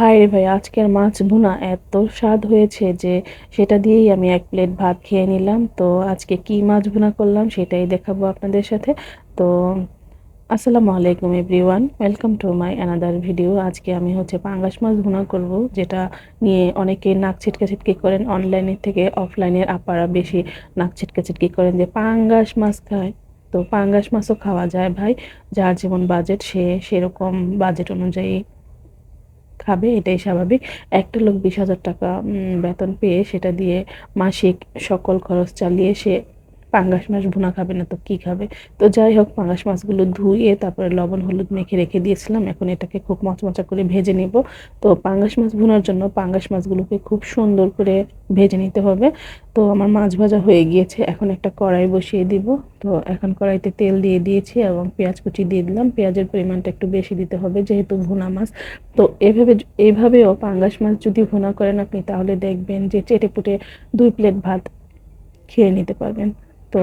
ভাই রে ভাই, আজকের মাছ ভুনা এত স্বাদ হয়েছে যে সেটা দিয়েই আমি এক প্লেট ভাত খেয়ে নিলাম। তো আজকে কি মাছ ভুনা করলাম সেটাই দেখাবো আপনাদের সাথে। তো আসসালামু আলাইকুম everyone, welcome to my another video. আজকে আমি হচ্ছে পাঙ্গাস মাছ ভুনা করব, যেটা নিয়ে অনেকে নাক ছিটকে ছিটকে করেন। অনলাইনের থেকে অফলাইনের আপারা বেশি নাক ছিটকে ছিটকে করেন যে পাঙ্গাস মাছ খায়। তো পাঙ্গাস মাছও খাওয়া যায় ভাই, যার যেমন বাজেট সে সেরকম বাজেট অনুযায়ী খাবে, এটাই স্বাভাবিক। একটা লোক বিশ হাজার টাকা বেতন পেয়ে সেটা দিয়ে মাসিক সকল খরচ চালিয়ে সে পাঙ্গাস মাছ ভুনা খাবে না তো কি খাবে? তো যাই হোক, পাঙ্গাস মাছগুলো ধুয়ে তারপরে লবণ, হলুদ মেখে রেখে দিয়েছিলাম। এখন এটাকে খুব মচমচা করে ভেজে নেব। তো পাঙ্গাস মাছ ভুনার জন্য পাঙ্গাস মাছগুলোকে খুব সুন্দর করে ভেজে নিতে হবে। তো আমার মাছ ভাজা হয়ে গিয়েছে। এখন একটা কড়াই বসিয়ে দিব। তো এখন কড়াইতে তেল দিয়ে দিয়েছি এবং পেঁয়াজ কুচি দিয়ে দিলাম। পেঁয়াজের পরিমাণটা একটু বেশি দিতে হবে, যেহেতু ভুনা মাছ। তো এভাবে এভাবেও পাঙ্গাস মাছ যদি ভুনা করেন আপনি, তাহলে দেখবেন যে চেটে পুটে দুই প্লেট ভাত খেয়ে নিতে পারবেন। তো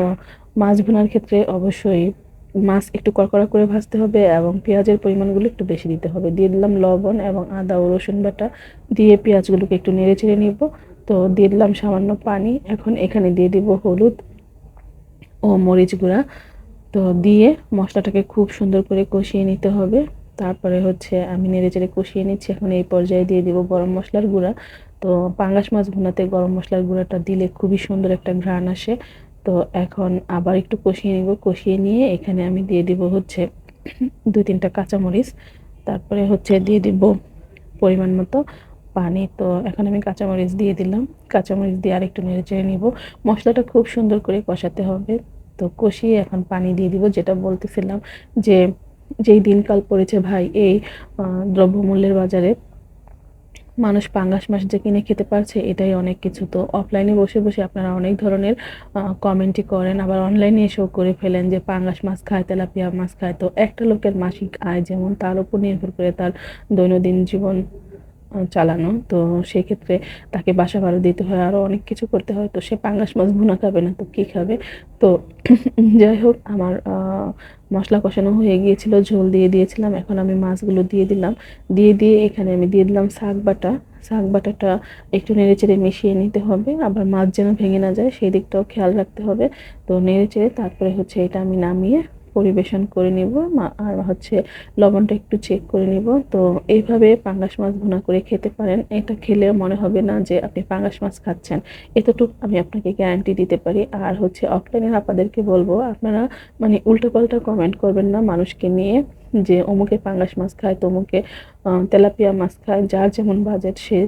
মাছ ভুনার ক্ষেত্রে অবশ্যই মাছ একটু কড়কড়া করে ভাজতে হবে এবং পেঁয়াজের পরিমাণগুলো একটু বেশি দিতে হবে। দিয়ে দিলাম লবণ এবং আদা ও রসুন বাটা। দিয়ে পেঁয়াজগুলোকে একটু নেড়ে চেড়ে নিব। তো দিয়ে দিলাম সামান্য পানি। এখন এখানে দিয়ে দিব হলুদ ও মরিচ গুঁড়া। তো দিয়ে মশলাটাকে খুব সুন্দর করে কষিয়ে নিতে হবে। তারপরে হচ্ছে আমি নেড়ে চেড়ে কষিয়ে নিচ্ছি। এখন এই পর্যায়ে দিয়ে দিব গরম মশলার গুঁড়া। তো পাঙ্গাস মাছ ভুনাতে গরম মশলার গুঁড়াটা দিলে খুবই সুন্দর একটা ঘ্রাণ আসে। তো এখন আবার একটু কষিয়ে নিব। কষিয়ে নিয়ে এখানে আমি দিয়ে দিব হচ্ছে দুই তিনটা কাঁচামরিচ। তারপরে হচ্ছে দিয়ে দিব পরিমাণ মতো পানি। তো এখন আমি কাঁচামরিচ দিয়ে দিলাম। কাঁচামরিচ দিয়ে আরেকটু নেড়ে চেড়ে নিব। মশলাটা খুব সুন্দর করে কষাতে হবে। তো কষিয়ে এখন পানি দিয়ে দিব। যেটা বলতেছিলাম যে, যেই দিনকাল পড়েছে ভাই, এই দ্রব্যমূল্যের বাজারে মানুষ পাঙ্গাস মাছ যে কিনে খেতে পারছে, এটাই অনেক কিছু। তো অফলাইনে বসে বসে আপনারা অনেক ধরনের কমেন্টই করেন। আবার অনলাইনে এসেও করে ফেলেন যে পাঙ্গাস মাছ খায়, তেলাপিয়া মাছ খায়। তো একটা লোকের মাসিক আয় যেমন, তার উপর নির্ভর করে তার দৈনন্দিন জীবন চালানো। তো সেক্ষেত্রে তাকে বাসা ভাড়া দিতে হয় আরও অনেক কিছু করতে হয়। তো সে পাঙ্গাস মাছ ভুনা খাবে না, তো কী খাবে? তো যাই হোক, আমার মশলা কষানো হয়ে গিয়েছিল, ঝোল দিয়ে দিয়েছিলাম, এখন আমি মাছগুলো দিয়ে দিলাম। দিয়ে দিয়ে এখানে আমি দিয়ে দিলাম শাক বাটা। শাক বাটাটা একটু নেড়ে চেড়ে মিশিয়ে নিতে হবে, আবার মাছ যেন ভেঙে না যায়, সেই দিকটাও খেয়াল রাখতে হবে। তো নেড়ে চেড়ে তারপরে হচ্ছে এটা আমি নামিয়ে পরিবেশন করে নিব আর হচ্ছে লবণটা একটু চেক করে নিব। তো এইভাবে পাঙ্গাস মাছ ভুনা করে খেতে পারেন। এটা খেলে মনে হবে না যে আপনি পাঙ্গাস মাছ খাচ্ছেন। এতটুকু আমি আপনাকে গ্যারান্টি দিতে পারি। আর হচ্ছে অফলাইনের আপনাদেরকে বলব, আপনারা মানে উল্টোপাল্টা কমেন্ট করবেন না মানুষকে নিয়ে যে অমুকে পাঙ্গাস মাছ খায়, তমুকে তেলাপিয়া মাছ খায়, যার যেমন বাজেট সে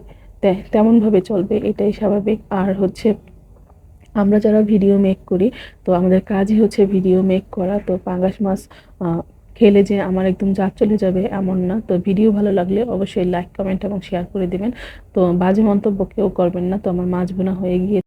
তেমনভাবে চলবে, এটাই স্বাভাবিক। আর হচ্ছে আমরা যারা ভিডিও মেক করি, তো আমাদের কাজই হচ্ছে ভিডিও মেক করা। তো পাঙ্গাস মাছ খেলে যে আমার একদম জাত চলে যাবে এমন না। তো ভিডিও ভালো লাগলে অবশ্যই লাইক কমেন্ট এবং শেয়ার করে দেবেন। তো বাজে মন্তব্য কেউ করবেন না। তো আমার মাছ বোনা হয়ে গিয়ে